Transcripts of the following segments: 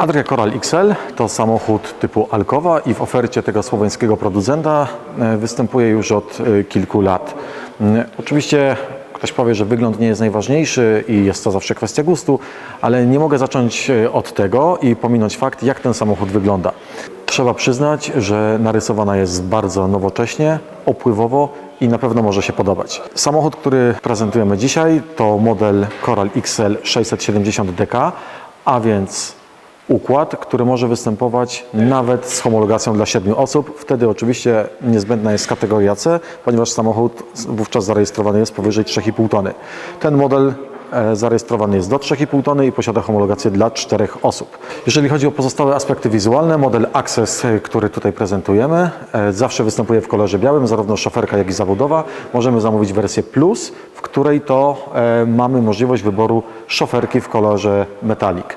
Adria Coral XL to samochód typu Alcova i w ofercie tego słoweńskiego producenta e, występuje już od e, kilku lat. Mm, Oczywiście ktoś powie, że wygląd nie jest najważniejszy i jest to zawsze kwestia gustu, ale nie mogę zacząć e, od tego i pominąć fakt, jak ten samochód wygląda. Trzeba przyznać, że narysowana jest bardzo nowocześnie, opływowo i na pewno może się podobać. Samochód, który prezentujemy dzisiaj to model Coral XL 670DK, a więc układ, który może występować nawet z homologacją dla 7 osób. Wtedy oczywiście niezbędna jest kategoria C, ponieważ samochód wówczas zarejestrowany jest powyżej 3,5 tony. Ten model e, zarejestrowany jest do 3,5 tony i posiada homologację dla 4 osób. Jeżeli chodzi o pozostałe aspekty wizualne, model Access, e, który tutaj prezentujemy, e, zawsze występuje w kolorze białym, zarówno szoferka, jak i zawodowa. Możemy zamówić wersję Plus, w której to mamy możliwość wyboru szoferki w kolorze metalik.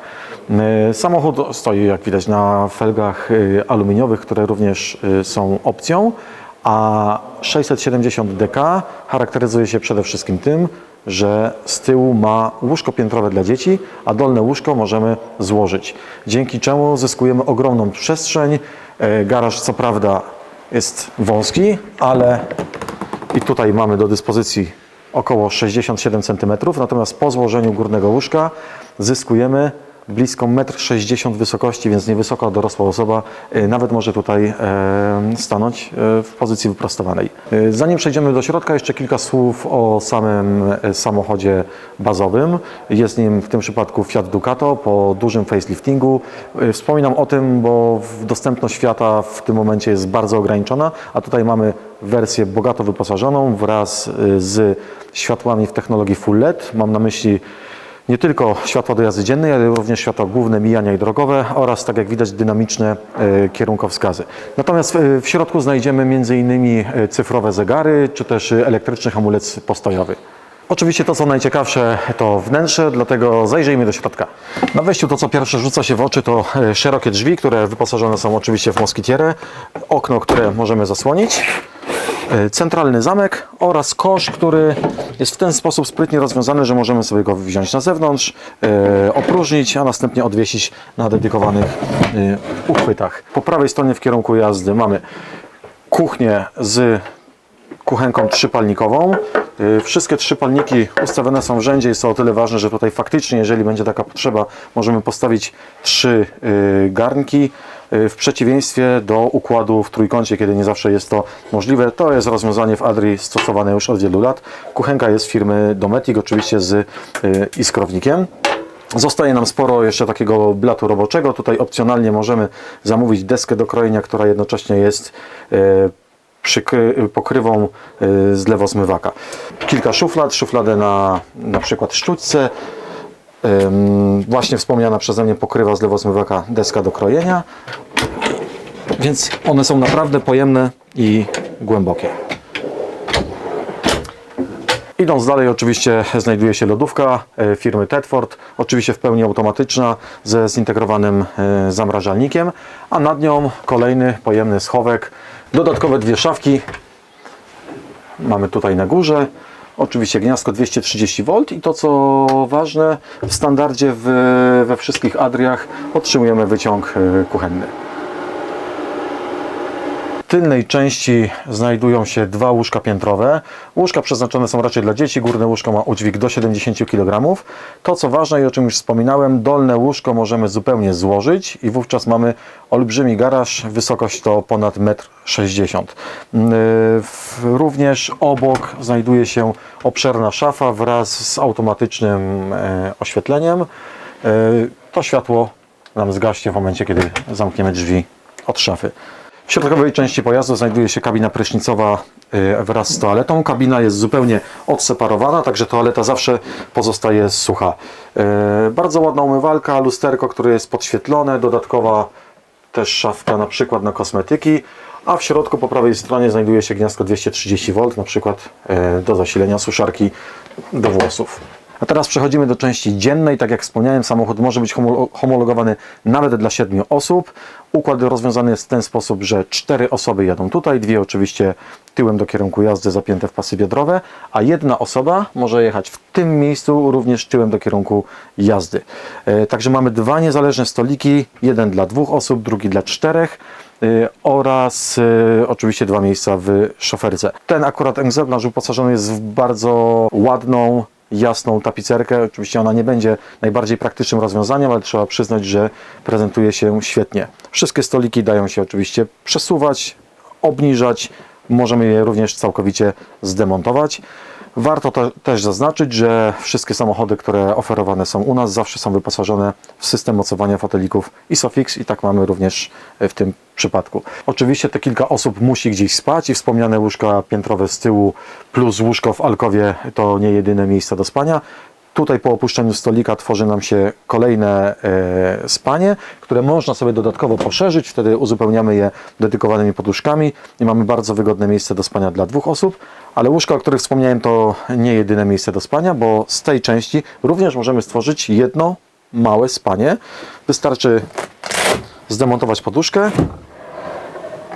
E, Samochód stoi, jak widać, na felgach e, aluminiowych, które również e, są opcją, a 670DK charakteryzuje się przede wszystkim tym, że z tyłu ma łóżko piętrowe dla dzieci, a dolne łóżko możemy złożyć. Dzięki czemu zyskujemy ogromną przestrzeń. Garaż co prawda jest wąski, ale i tutaj mamy do dyspozycji około 67 cm, natomiast po złożeniu górnego łóżka zyskujemy blisko 1,60 m wysokości, więc niewysoka dorosła osoba y, nawet może tutaj e, stanąć e, w pozycji wyprostowanej. Zanim przejdziemy do środka, jeszcze kilka słów o samym e, samochodzie bazowym. Jest nim w tym przypadku Fiat Ducato po dużym faceliftingu. Wspominam o tym, bo dostępność Fiata w tym momencie jest bardzo ograniczona, a tutaj mamy wersję bogato wyposażoną wraz z światłami w technologii Full LED. Mam na myśli nie tylko światła do jazdy dziennej, ale również światła główne, mijania i drogowe oraz, tak jak widać, dynamiczne e, kierunkowskazy. Natomiast e, w środku znajdziemy m.in. e, cyfrowe zegary, czy też elektryczny hamulec postojowy. Oczywiście to, co najciekawsze, to wnętrze, dlatego zajrzyjmy do środka. Na wejściu to, co pierwsze rzuca się w oczy, to szerokie drzwi, które wyposażone są oczywiście w moskitierę, okno, które możemy zasłonić, centralny zamek oraz kosz, który jest w ten sposób sprytnie rozwiązany, że możemy sobie go wziąć na zewnątrz, e, opróżnić, a następnie odwiesić na dedykowanych e, uchwytach. Po prawej stronie w kierunku jazdy mamy kuchnię z kuchenką trzypalnikową. Wszystkie trzy palniki ustawione są w rzędzie i są o tyle ważne, że tutaj faktycznie, jeżeli będzie taka potrzeba, możemy postawić trzy garnki w przeciwieństwie do układu w trójkącie, kiedy nie zawsze jest to możliwe. To jest rozwiązanie w Adri stosowane już od wielu lat. Kuchenka jest firmy Dometic, oczywiście z y, iskrownikiem. Zostaje nam sporo jeszcze takiego blatu roboczego. Tutaj opcjonalnie możemy zamówić deskę do krojenia, która jednocześnie jest przykry, pokrywą z lewosmywaka. Kilka szuflad, szufladę na na przykład sztućce, właśnie wspomniana przeze mnie pokrywa z lewosmywaka deska do krojenia, więc one są naprawdę pojemne i głębokie. Idąc dalej, oczywiście znajduje się lodówka e, firmy Tedford, oczywiście w pełni automatyczna ze zintegrowanym e, zamrażalnikiem, a nad nią kolejny pojemny schowek, dodatkowe dwie szafki. Mamy tutaj na górze, oczywiście gniazdko 230V i to co ważne, w standardzie w, we wszystkich Adriach otrzymujemy wyciąg e, kuchenny. Tylnej części znajdują się dwa łóżka piętrowe. Łóżka przeznaczone są raczej dla dzieci. Górne łóżko ma udźwig do 70 kg. To co ważne i o czym już wspominałem, dolne łóżko możemy zupełnie złożyć i wówczas mamy olbrzymi garaż. Wysokość to ponad 1,60 m. Yy, w- Również obok znajduje się obszerna szafa wraz z automatycznym e, oświetleniem. E, To światło nam zgaśnie w momencie, kiedy zamkniemy drzwi od szafy. W środkowej części pojazdu znajduje się kabina prysznicowa y, wraz z toaletą. Kabina jest zupełnie odseparowana, także toaleta zawsze pozostaje sucha. Y, Bardzo ładna umywalka, lusterko, które jest podświetlone, dodatkowa też szafka na przykład na kosmetyki, a w środku po prawej stronie znajduje się gniazdko 230V, na przykład y, do zasilenia suszarki do włosów. A teraz przechodzimy do części dziennej. Tak jak wspomniałem, samochód może być homo- homologowany nawet dla 7 osób. Układ rozwiązany jest w ten sposób, że cztery osoby jadą tutaj, dwie oczywiście tyłem do kierunku jazdy zapięte w pasy biodrowe, a jedna osoba może jechać w tym miejscu również tyłem do kierunku jazdy. E, Także mamy dwa niezależne stoliki, jeden dla dwóch osób, drugi dla czterech y, oraz y, oczywiście dwa miejsca w szoferce. Ten akurat egzemplarz wyposażony jest w bardzo ładną, jasną tapicerkę. Oczywiście ona nie będzie najbardziej praktycznym rozwiązaniem, ale trzeba przyznać, że prezentuje się świetnie. Wszystkie stoliki dają się oczywiście przesuwać, obniżać. Możemy je również całkowicie zdemontować. Warto te, też zaznaczyć, że wszystkie samochody, które oferowane są u nas, zawsze są wyposażone w system mocowania fotelików ISOFIX i tak mamy również w tym przypadku. Oczywiście te kilka osób musi gdzieś spać i wspomniane łóżka piętrowe z tyłu plus łóżko w alkowie to nie jedyne miejsca do spania. Tutaj po opuszczeniu stolika tworzy nam się kolejne e, spanie, które można sobie dodatkowo poszerzyć. Wtedy uzupełniamy je dedykowanymi poduszkami i mamy bardzo wygodne miejsce do spania dla dwóch osób. Ale łóżka, o których wspomniałem, to nie jedyne miejsce do spania, bo z tej części również możemy stworzyć jedno małe spanie. Wystarczy zdemontować poduszkę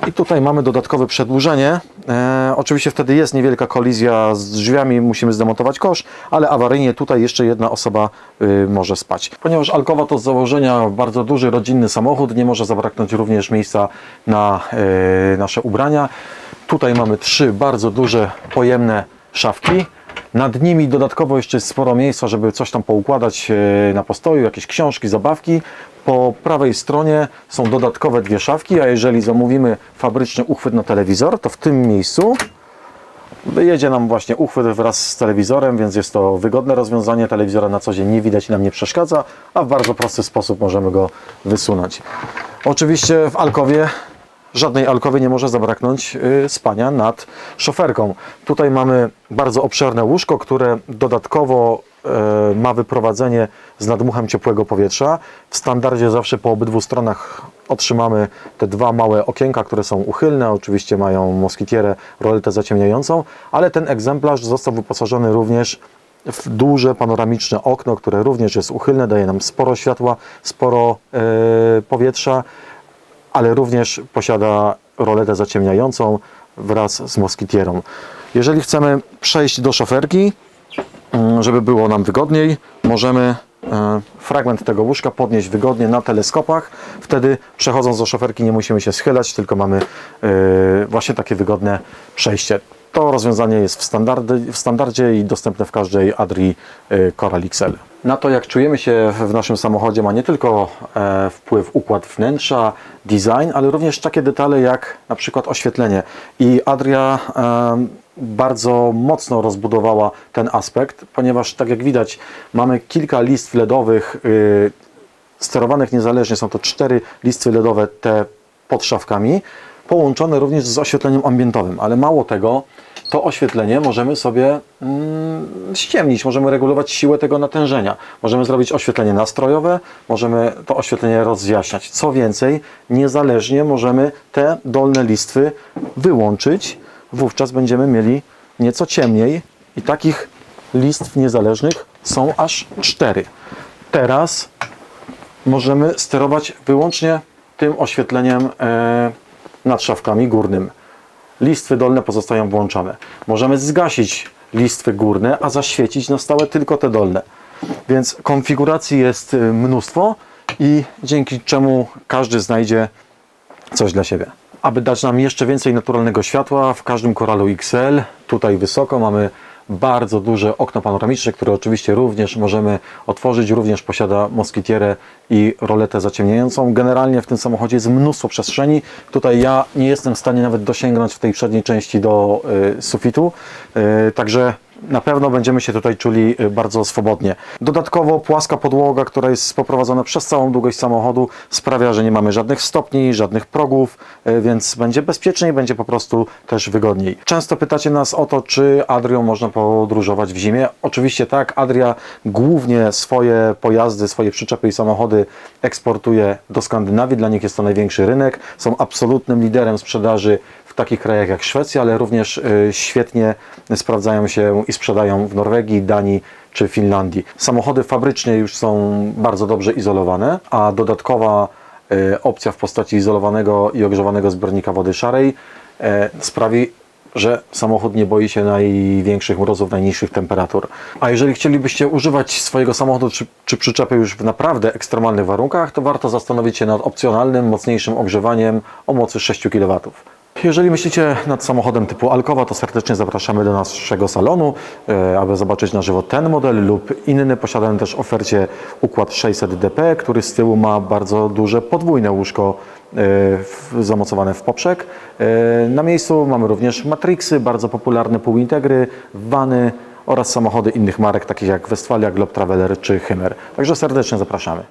i tutaj mamy dodatkowe przedłużenie. E, oczywiście wtedy jest niewielka kolizja z drzwiami, musimy zdemontować kosz, ale awaryjnie tutaj jeszcze jedna osoba y, może spać. Ponieważ Alkowa to z założenia bardzo duży rodzinny samochód, nie może zabraknąć również miejsca na y, nasze ubrania. Tutaj mamy trzy bardzo duże, pojemne szafki. Nad nimi dodatkowo jeszcze jest sporo miejsca, żeby coś tam poukładać e, na postoju, jakieś książki, zabawki. Po prawej stronie są dodatkowe dwie szafki, a jeżeli zamówimy fabryczny uchwyt na telewizor, to w tym miejscu wyjedzie nam właśnie uchwyt wraz z telewizorem, więc jest to wygodne rozwiązanie. Telewizora na co dzień nie widać i nam nie przeszkadza, a w bardzo prosty sposób możemy go wysunąć. Oczywiście w Alkowie żadnej alkowie nie może zabraknąć y, spania nad szoferką. Tutaj mamy bardzo obszerne łóżko, które dodatkowo e, ma wyprowadzenie z nadmuchem ciepłego powietrza. W standardzie zawsze po obydwu stronach otrzymamy te dwa małe okienka, które są uchylne. Oczywiście mają moskitierę, roletę zaciemniającą, ale ten egzemplarz został wyposażony również w duże panoramiczne okno, które również jest uchylne, daje nam sporo światła, sporo e, powietrza ale również posiada roletę zaciemniającą wraz z moskitierą. Jeżeli chcemy przejść do szoferki, mm, żeby było nam wygodniej, możemy e, fragment tego łóżka podnieść wygodnie na teleskopach. Wtedy przechodząc do szoferki nie musimy się schylać, tylko mamy e, właśnie takie wygodne przejście. To rozwiązanie jest w, standardy, w standardzie i dostępne w każdej Adri e, Coral XL. Na to, jak czujemy się w naszym samochodzie, ma nie tylko e, wpływ układ wnętrza, design, ale również takie detale jak na przykład oświetlenie. I Adria e, bardzo mocno rozbudowała ten aspekt, ponieważ tak jak widać, mamy kilka listw LEDowych y, sterowanych niezależnie. Są to cztery listwy LEDowe, te pod szafkami, połączone również z oświetleniem ambientowym. Ale mało tego, to oświetlenie możemy sobie mm, ściemnić, możemy regulować siłę tego natężenia. Możemy zrobić oświetlenie nastrojowe, możemy to oświetlenie rozjaśniać. Co więcej, niezależnie możemy te dolne listwy wyłączyć. Wówczas będziemy mieli nieco ciemniej i takich listw niezależnych są aż cztery. Teraz możemy sterować wyłącznie tym oświetleniem e, nad szafkami górnym. Listwy dolne pozostają włączone. Możemy zgasić listwy górne, a zaświecić na stałe tylko te dolne. Więc konfiguracji jest y, mnóstwo i dzięki czemu każdy znajdzie coś dla siebie. Aby dać nam jeszcze więcej naturalnego światła, w każdym Coralu XL, tutaj wysoko mamy bardzo duże okno panoramiczne, które oczywiście również możemy otworzyć, również posiada moskitierę i roletę zaciemniającą. Generalnie w tym samochodzie jest mnóstwo przestrzeni. Tutaj ja nie jestem w stanie nawet dosięgnąć w tej przedniej części do y, sufitu, y, także na pewno będziemy się tutaj czuli y, bardzo swobodnie. Dodatkowo płaska podłoga, która jest poprowadzona przez całą długość samochodu sprawia, że nie mamy żadnych stopni, żadnych progów, y, więc będzie bezpieczniej, będzie po prostu też wygodniej. Często pytacie nas o to, czy Adrią można podróżować w zimie. Oczywiście tak, Adria głównie swoje pojazdy, swoje przyczepy i samochody eksportuje do Skandynawii, dla nich jest to największy rynek. Są absolutnym liderem sprzedaży takich krajach jak Szwecja, ale również y, świetnie sprawdzają się i sprzedają w Norwegii, Danii czy Finlandii. Samochody fabrycznie już są bardzo dobrze izolowane, a dodatkowa e, opcja w postaci izolowanego i ogrzewanego zbiornika wody szarej e, sprawi, że samochód nie boi się największych mrozów, najniższych temperatur. A jeżeli chcielibyście używać swojego samochodu czy, czy przyczepy już w naprawdę ekstremalnych warunkach, to warto zastanowić się nad opcjonalnym, mocniejszym ogrzewaniem o mocy 6 kW. Jeżeli myślicie nad samochodem typu Alkowa, to serdecznie zapraszamy do naszego salonu, e, aby zobaczyć na żywo ten model lub inny. Posiadamy też w ofercie układ 600DP, który z tyłu ma bardzo duże podwójne łóżko e, zamocowane w poprzek. E, Na miejscu mamy również Matrixy, bardzo popularne półintegry, wany oraz samochody innych marek, takich jak Westfalia, Globe Traveler czy Hymer. Także serdecznie zapraszamy.